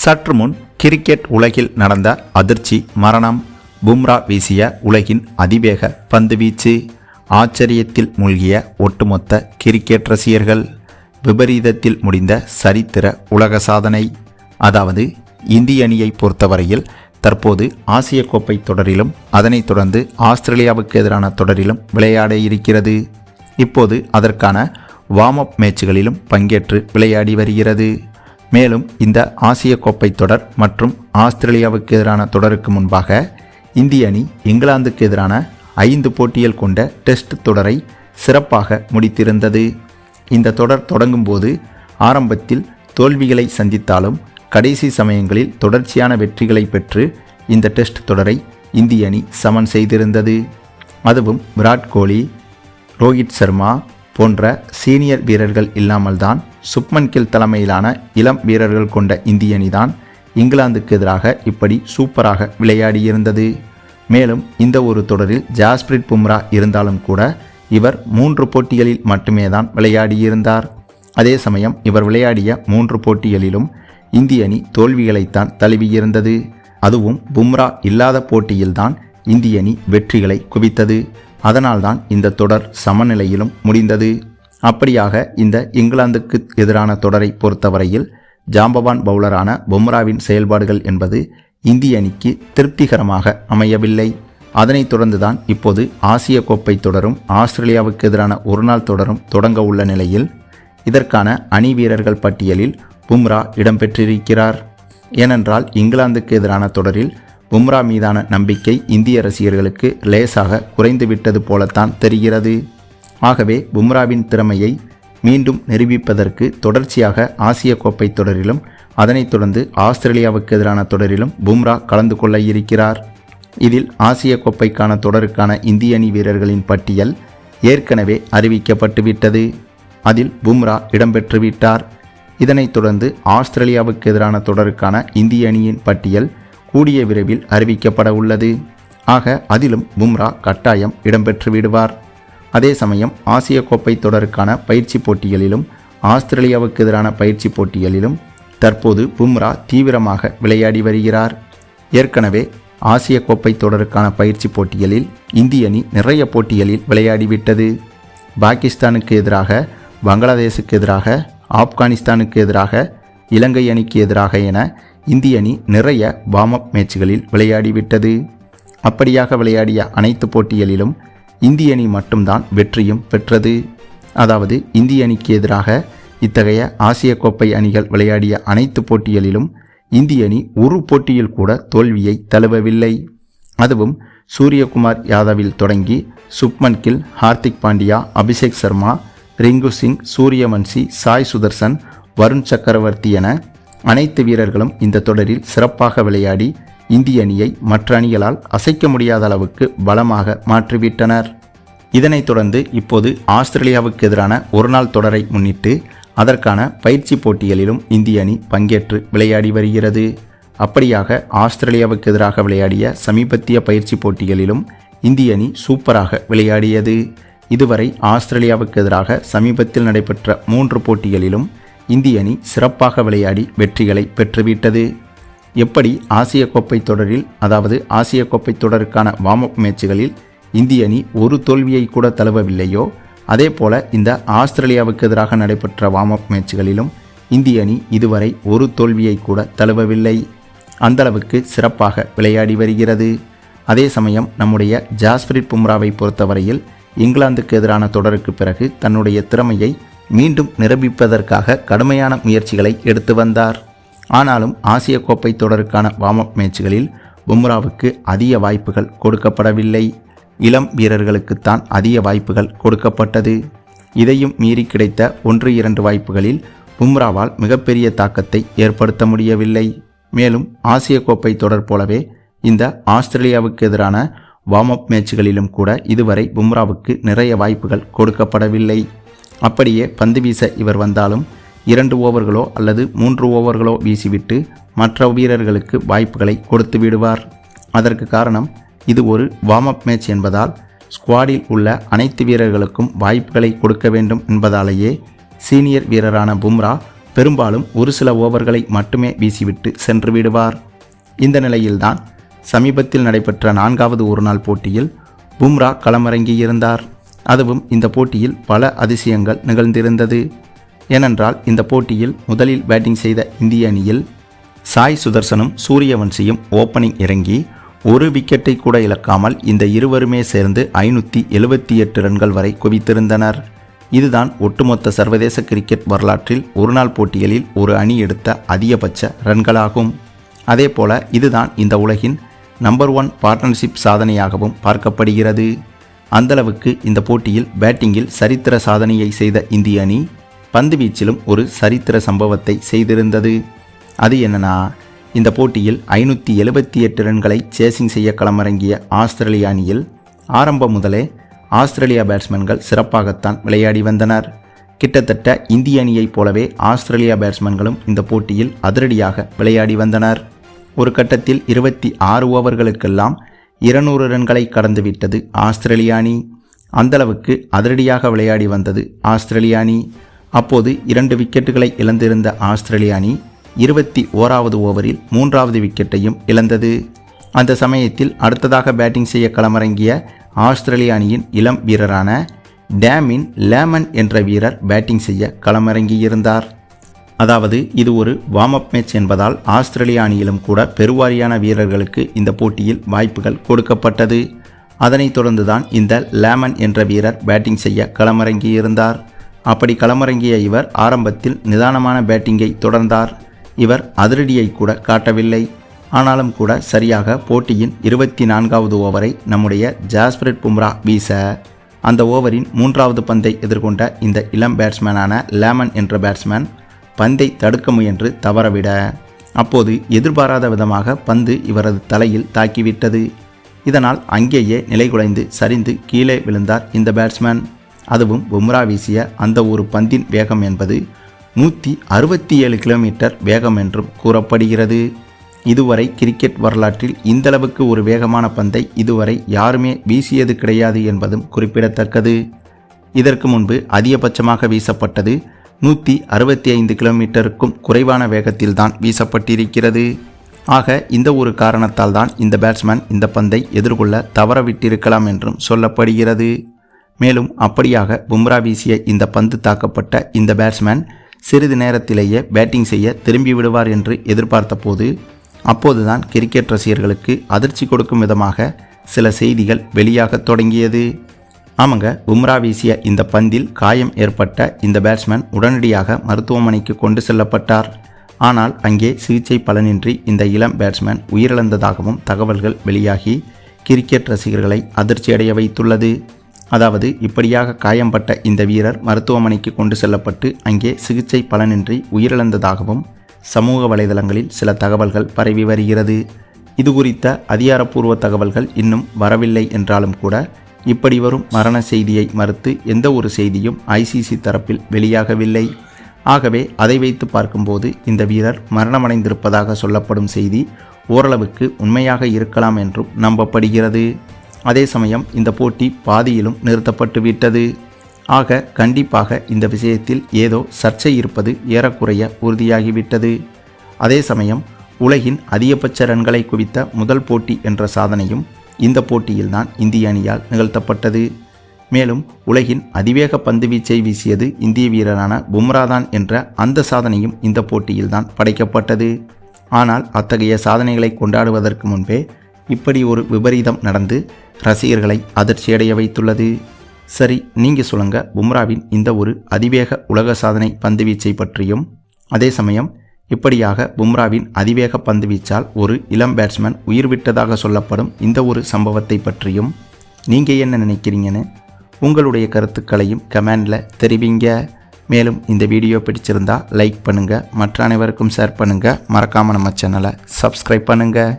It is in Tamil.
சற்று முன் கிரிக்கெட் உலகில் நடந்த அதிர்ச்சி மரணம் பும்ரா வீசிய உலகின் அதிவேக பந்துவீச்சு ஆச்சரியத்தில் மூழ்கிய ஒட்டுமொத்த கிரிக்கெட் ரசிகர்கள் விபரீதத்தில் முடிந்த சரித்திர உலக சாதனை. அதாவது இந்திய அணியை பொறுத்தவரையில் தற்போது ஆசிய கோப்பை தொடரிலும் அதனைத் தொடர்ந்து ஆஸ்திரேலியாவுக்கு எதிரான தொடரிலும் விளையாட இருக்கிறது. இப்போது அதற்கான வார்ம் அப் மேட்சுகளிலும் பங்கேற்று விளையாடி வருகிறது. மேலும் இந்த ஆசிய கோப்பை தொடர் மற்றும் ஆஸ்திரேலியாவுக்கு எதிரான தொடருக்கு முன்பாக இந்திய அணி இங்கிலாந்துக்கு எதிரான ஐந்து போட்டிகள் கொண்ட டெஸ்ட் தொடரை சிறப்பாக முடித்திருந்தது. இந்த தொடர் தொடங்கும் போது ஆரம்பத்தில் தோல்விகளை சந்தித்தாலும் கடைசி சமயங்களில் தொடர்ச்சியான வெற்றிகளை பெற்று இந்த டெஸ்ட் தொடரை இந்திய அணி சமன் செய்திருந்தது. அதுவும் விராட் கோலி ரோஹித் சர்மா போன்ற சீனியர் வீரர்கள் இல்லாமல்தான் சுப்மன் கில் தலைமையிலான இளம் வீரர்கள் கொண்ட இந்திய அணிதான் இங்கிலாந்துக்கு எதிராக இப்படி சூப்பராக விளையாடியிருந்தது. மேலும் இந்த ஒரு தொடரில் ஜாஸ்பிரிட் பும்ரா இருந்தாலும் கூட இவர் மூன்று போட்டிகளில் மட்டுமே தான் விளையாடியிருந்தார். அதே சமயம் இவர் விளையாடிய மூன்று போட்டிகளிலும் இந்திய அணி தோல்விகளைத்தான் தழுவியிருந்தது. அதுவும் பும்ரா இல்லாத போட்டியில்தான் இந்திய அணி வெற்றிகளை குவித்தது. அதனால்தான் இந்த தொடர் சமநிலையிலும் முடிந்தது. அப்படியாக இந்த இங்கிலாந்துக்கு எதிரான தொடரை பொறுத்தவரையில் ஜாம்பவான் பவுலரான பும்ராவின் செயல்பாடுகள் என்பது இந்திய அணிக்கு திருப்திகரமாக அமையவில்லை. அதனைத் தொடர்ந்துதான் இப்போது ஆசிய கோப்பை தொடரும் ஆஸ்திரேலியாவுக்கு எதிரான ஒருநாள் தொடரும் தொடங்க உள்ள நிலையில் இதற்கான அணி வீரர்கள் பட்டியலில் பும்ரா இடம்பெற்றிருக்கிறார். ஏனென்றால் இங்கிலாந்துக்கு எதிரான தொடரில் பும்ரா மீதான நம்பிக்கை இந்திய ரசிகர்களுக்கு லேசாக குறைந்துவிட்டது போலத்தான் தெரிகிறது. ஆகவே பும்ராவின் திறமையை மீண்டும் நிரூபிப்பதற்கு தொடர்ச்சியாக ஆசிய கோப்பை தொடரிலும் அதனைத் தொடர்ந்து ஆஸ்திரேலியாவுக்கு எதிரான தொடரிலும் பும்ரா கலந்து கொள்ள இருக்கிறார். இதில் ஆசிய கோப்பைக்கான தொடருக்கான இந்திய அணி வீரர்களின் பட்டியல் ஏற்கனவே அறிவிக்கப்பட்டுவிட்டது. அதில் பும்ரா இடம்பெற்றுவிட்டார் இதனைத் தொடர்ந்து ஆஸ்திரேலியாவுக்கு எதிரான தொடருக்கான இந்திய அணியின் பட்டியல் கூடிய விரைவில் அறிவிக்கப்பட உள்ளது. ஆக அதிலும் பும்ரா கட்டாயம் இடம்பெற்று விடுவார். அதே சமயம் ஆசிய கோப்பை தொடருக்கான பயிற்சி போட்டிகளிலும் ஆஸ்திரேலியாவுக்கு எதிரான பயிற்சி போட்டிகளிலும் தற்போது பும்ரா தீவிரமாக விளையாடி வருகிறார். ஏற்கனவே ஆசிய கோப்பை தொடருக்கான பயிற்சி போட்டிகளில் இந்திய அணி நிறைய போட்டிகளில் விளையாடிவிட்டது பாகிஸ்தானுக்கு எதிராக பங்களாதேஷுக்கு எதிராக ஆப்கானிஸ்தானுக்கு எதிராக இலங்கை அணிக்கு எதிராக என இந்திய அணி நிறைய வார்ம் அப் மேட்சுகளில் விளையாடிவிட்டது அப்படியாக விளையாடிய அனைத்து போட்டிகளிலும் இந்திய அணி மட்டும்தான் வெற்றியும் பெற்றது. அதாவது இந்திய அணிக்கு எதிராக இத்தகைய ஆசிய கோப்பை அணிகள் விளையாடிய அனைத்து போட்டிகளிலும் இந்திய அணி ஒரு போட்டியில் கூட தோல்வியை தழுவவில்லை. அதுவும் சூரியகுமார் யாதவில் தொடங்கி சுப்மன் கில் ஹார்திக் பாண்டியா அபிஷேக் சர்மா ரிங்கு சிங் சூரியவன்சி சாய் சுதர்சன் வருண் சக்கரவர்த்தி என அனைத்து வீரர்களும் இந்த தொடரில் சிறப்பாக விளையாடி இந்திய அணியை மற்ற அணிகளால் அசைக்க முடியாத அளவுக்கு பலமாக மாற்றிவிட்டனர். இதனைத் தொடர்ந்து இப்போது ஆஸ்திரேலியாவுக்கு எதிரான ஒருநாள் தொடரை முன்னிட்டு அதற்கான பயிற்சி போட்டிகளிலும் இந்திய அணி பங்கேற்று விளையாடி வருகிறது. அப்படியாக ஆஸ்திரேலியாவுக்கு எதிராக விளையாடிய சமீபத்திய பயிற்சி போட்டிகளிலும் இந்திய அணி சூப்பராக விளையாடியது. இதுவரை ஆஸ்திரேலியாவுக்கு எதிராக சமீபத்தில் நடைபெற்ற மூன்று போட்டிகளிலும் இந்திய அணி சிறப்பாக விளையாடி வெற்றிகளை பெற்றுவிட்டது. எப்படி ஆசிய கோப்பை தொடரில் அதாவது ஆசிய கோப்பை தொடருக்கான வார்ம் அப் மேட்சுகளில் இந்திய அணி ஒரு தோல்வியை கூட தழுவவில்லையோ? அதே போல இந்த ஆஸ்திரேலியாவுக்கு எதிராக நடைபெற்ற வார்ம் அப் மேட்சுகளிலும் இந்திய அணி இதுவரை ஒரு தோல்வியை கூட தழுவவில்லை. அந்தளவுக்கு சிறப்பாக விளையாடி வருகிறது. அதே சமயம் நம்முடைய ஜாஸ்பிரிட் பும்ராவை பொறுத்தவரையில் இங்கிலாந்துக்கு எதிரான தொடருக்கு பிறகு தன்னுடைய திறமையை மீண்டும் நிரூபிப்பதற்காக கடுமையான முயற்சிகளை எடுத்து வந்தார். ஆனாலும் ஆசிய கோப்பை தொடருக்கான வார்ம் அப் மேட்சுகளில் பும்ராவுக்கு அதிக வாய்ப்புகள் கொடுக்கப்படவில்லை. இளம் வீரர்களுக்குத்தான் அதிக வாய்ப்புகள் கொடுக்கப்பட்டது. இதையும் மீறி கிடைத்த ஒன்று இரண்டு வாய்ப்புகளில் பும்ராவால் மிகப்பெரிய தாக்கத்தை ஏற்படுத்த முடியவில்லை. மேலும் ஆசிய கோப்பை தொடர் போலவே இந்த ஆஸ்திரேலியாவுக்கு எதிரான வார்ம் அப் மேட்சுகளிலும் கூட இதுவரை பும்ராவுக்கு நிறைய வாய்ப்புகள் கொடுக்கப்படவில்லை. அப்படியே பந்து வீச இவர் வந்தாலும் இரண்டு ஓவர்களோ அல்லது மூன்று ஓவர்களோ வீசிவிட்டு மற்ற வீரர்களுக்கு வாய்ப்புகளை கொடுத்து விடுவார். அதற்கு காரணம் இது ஒரு வார்ம் அப் மேட்ச் என்பதால் ஸ்குவாடில் உள்ள அனைத்து வீரர்களுக்கும் வாய்ப்புகளை கொடுக்க வேண்டும் என்பதாலேயே சீனியர் வீரரான பும்ரா பெரும்பாலும் ஒரு சில ஓவர்களை மட்டுமே வீசிவிட்டு சென்று விடுவார். இந்த நிலையில்தான் சமீபத்தில் நடைபெற்ற நான்காவது ஒருநாள் போட்டியில் பும்ரா களமிறங்கியிருந்தார். அதுவும் இந்த போட்டியில் பல அதிசயங்கள் நிகழ்ந்திருந்தது. ஏனென்றால் இந்த போட்டியில் முதலில் பேட்டிங் செய்த இந்திய அணியில் சாய் சுதர்சனும் சூரியவன்சியும் ஓப்பனிங் இறங்கி ஒரு விக்கெட்டை கூட இழக்காமல் இந்த இருவருமே சேர்ந்து ஐநூற்றி எழுபத்தி எட்டு ரன்கள் வரை குவித்திருந்தனர். இதுதான் ஒட்டுமொத்த சர்வதேச கிரிக்கெட் வரலாற்றில் ஒருநாள் போட்டிகளில் ஒரு அணி எடுத்த அதிகபட்ச ரன்களாகும். அதேபோல இதுதான் இந்த உலகின் நம்பர் ஒன் பார்ட்னர்ஷிப் சாதனையாகவும் பார்க்கப்படுகிறது. அந்தளவுக்கு இந்த போட்டியில் பேட்டிங்கில் சரித்திர சாதனையை செய்த இந்திய அணி பந்து வீச்சிலும் ஒரு சரித்திர சம்பவத்தை செய்திருந்தது. அது என்னன்னா இந்த போட்டியில் ஐநூற்றி எழுபத்தி எட்டு ரன்களை சேசிங் செய்ய களமிறங்கிய ஆஸ்திரேலிய அணியில் ஆரம்பம் முதலே ஆஸ்திரேலியா பேட்ஸ்மேன்கள் சிறப்பாகத்தான் விளையாடி வந்தனர். கிட்டத்தட்ட இந்திய அணியைப் போலவே ஆஸ்திரேலியா பேட்ஸ்மேன்களும் இந்த போட்டியில் அதிரடியாக விளையாடி வந்தனர். ஒரு கட்டத்தில் இருபத்தி ஆறு ஓவர்களுக்கெல்லாம் இருநூறு ரன்களை கடந்துவிட்டது ஆஸ்திரேலிய அணி. அந்தளவுக்கு அதிரடியாக விளையாடி வந்தது ஆஸ்திரேலிய அணி. அப்போது இரண்டு விக்கெட்டுகளை இழந்திருந்த ஆஸ்திரேலிய அணி இருபத்தி ஓராவது ஓவரில் மூன்றாவது விக்கெட்டையும் இழந்தது. அந்த சமயத்தில் அடுத்ததாக பேட்டிங் செய்ய களமிறங்கிய ஆஸ்திரேலிய அணியின் இளம் வீரரான டேமின் லேமன் என்ற வீரர் பேட்டிங் செய்ய களமிறங்கியிருந்தார். அதாவது இது ஒரு வார்ம் அப் மேட்ச் என்பதால் ஆஸ்திரேலிய அணியிலும் கூட பெருவாரியான வீரர்களுக்கு இந்த போட்டியில் வாய்ப்புகள் கொடுக்கப்பட்டது. அதனைத் தொடர்ந்துதான் இந்த லேமன் என்ற வீரர் பேட்டிங் செய்ய களமிறங்கியிருந்தார். அப்படி களமிறங்கிய இவர் ஆரம்பத்தில் நிதானமான பேட்டிங்கை தொடர்ந்தார். இவர் அதிரடியை கூட காட்டவில்லை. ஆனாலும் கூட சரியாக போட்டியின் இருபத்தி நான்காவது ஓவரை நம்முடைய ஜாஸ்பிரிட் பும்ரா வீச அந்த ஓவரின் மூன்றாவது பந்தை எதிர்கொண்ட இந்த இளம் பேட்ஸ்மேனான லேமன் என்ற பேட்ஸ்மேன் பந்தை தடுக்க முயன்று தவறவிட அப்போது எதிர்பாராத விதமாக பந்து இவரது தலையில் தாக்கிவிட்டது. இதனால் அங்கேயே நிலைகுலைந்து சரிந்து கீழே விழுந்தார் இந்த பேட்ஸ்மேன். அதுவும் பும்ரா வீசிய அந்த ஒரு பந்தின் வேகம் என்பது நூற்றி அறுபத்தி ஏழு கிலோமீட்டர் வேகம் என்றும் கூறப்படுகிறது. இதுவரை கிரிக்கெட் வரலாற்றில் இந்தளவுக்கு ஒரு வேகமான பந்தை இதுவரை யாருமே வீசியது கிடையாது என்பதும் குறிப்பிடத்தக்கது. இதற்கு முன்பு அதிகபட்சமாக வீசப்பட்டது நூற்றி அறுபத்தி ஐந்து கிலோமீட்டருக்கும் குறைவான வேகத்தில்தான் வீசப்பட்டிருக்கிறது. ஆக இந்த ஒரு காரணத்தால் தான் இந்த பேட்ஸ்மேன் இந்த பந்தை எதிர்கொள்ள தவறவிட்டிருக்கலாம் என்றும் சொல்லப்படுகிறது. மேலும் அப்படியாக பும்ரா வீசிய இந்த பந்து தாக்கப்பட்ட இந்த பேட்ஸ்மேன் சிறிது நேரத்திலேயே பேட்டிங் செய்ய திரும்பி விடுவார் என்று எதிர்பார்த்தபோது அப்போதுதான் கிரிக்கெட் ரசிகர்களுக்கு அதிர்ச்சி கொடுக்கும் விதமாக சில செய்திகள் வெளியாக தொடங்கியது. ஆமாங்க பும்ரா வீசிய இந்த பந்தில் காயம் ஏற்பட்ட இந்த பேட்ஸ்மேன் உடனடியாக மருத்துவமனைக்கு கொண்டு செல்லப்பட்டார். ஆனால் அங்கே சிகிச்சை பலனின்றி இந்த இளம் பேட்ஸ்மேன் உயிரிழந்ததாகவும் தகவல்கள் வெளியாகி கிரிக்கெட் ரசிகர்களை அதிர்ச்சியடைய வைத்துள்ளது. அதாவது இப்படியாக காயம்பட்ட இந்த வீரர் மருத்துவமனைக்கு கொண்டு செல்லப்பட்டு அங்கே சிகிச்சை பலனின்றி உயிரிழந்ததாகவும் சமூக வலைதளங்களில் சில தகவல்கள் பரவி வருகிறது. இது குறித்த அதிகாரப்பூர்வ தகவல்கள் இன்னும் வரவில்லை என்றாலும் கூட இப்படி வரும் மரண செய்தியை மறுத்து எந்த ஒரு செய்தியும் ஐசிசி தரப்பில் வெளியாகவில்லை. ஆகவே அதை வைத்து பார்க்கும்போது இந்த வீரர் மரணமடைந்திருப்பதாக சொல்லப்படும் செய்தி ஓரளவுக்கு உண்மையாக இருக்கலாம் என்றும் நம்பப்படுகிறது. அதே சமயம் இந்த போட்டி பாதியிலும் நிறுத்தப்பட்டு விட்டது ஆக கண்டிப்பாக இந்த விஷயத்தில் ஏதோ சர்ச்சை இருப்பது ஏறக்குறைய உறுதியாகிவிட்டது. அதே சமயம் உலகின் அதிகபட்ச ரன்களை குவித்த முதல் போட்டி என்ற சாதனையும் இந்த போட்டியில்தான் இந்திய அணியால் நிகழ்த்தப்பட்டது. மேலும் உலகின் அதிவேக பந்து வீச்சை வீசியது இந்திய வீரரான பும்ராதான் என்ற அந்த சாதனையும் இந்த போட்டியில்தான் படைக்கப்பட்டது. ஆனால் அத்தகைய சாதனைகளை கொண்டாடுவதற்கு முன்பே இப்படி ஒரு விபரீதம் நடந்து ரசிகர்களை அதிர்ச்சியடைய வைத்துள்ளது. சரி நீங்கள் சொல்லுங்க. பும்ராவின் இந்த ஒரு அதிவேக உலக சாதனை பந்து வீச்சை பற்றியும் அதே சமயம் இப்படியாக பும்ராவின் அதிவேக பந்து வீச்சால் ஒரு இளம் பேட்ஸ்மேன் உயிர் விட்டதாக சொல்லப்படும் இந்த ஒரு சம்பவத்தை பற்றியும் நீங்கள் என்ன நினைக்கிறீங்கன்னு உங்களுடைய கருத்துக்களையும் கமெண்டில் தெரிவிங்க. மேலும் இந்த வீடியோ பிடிச்சிருந்தா லைக் பண்ணுங்கள் மற்ற அனைவருக்கும் ஷேர் பண்ணுங்கள் மறக்காமல் நம்ம சேனலை சப்ஸ்கிரைப் பண்ணுங்கள்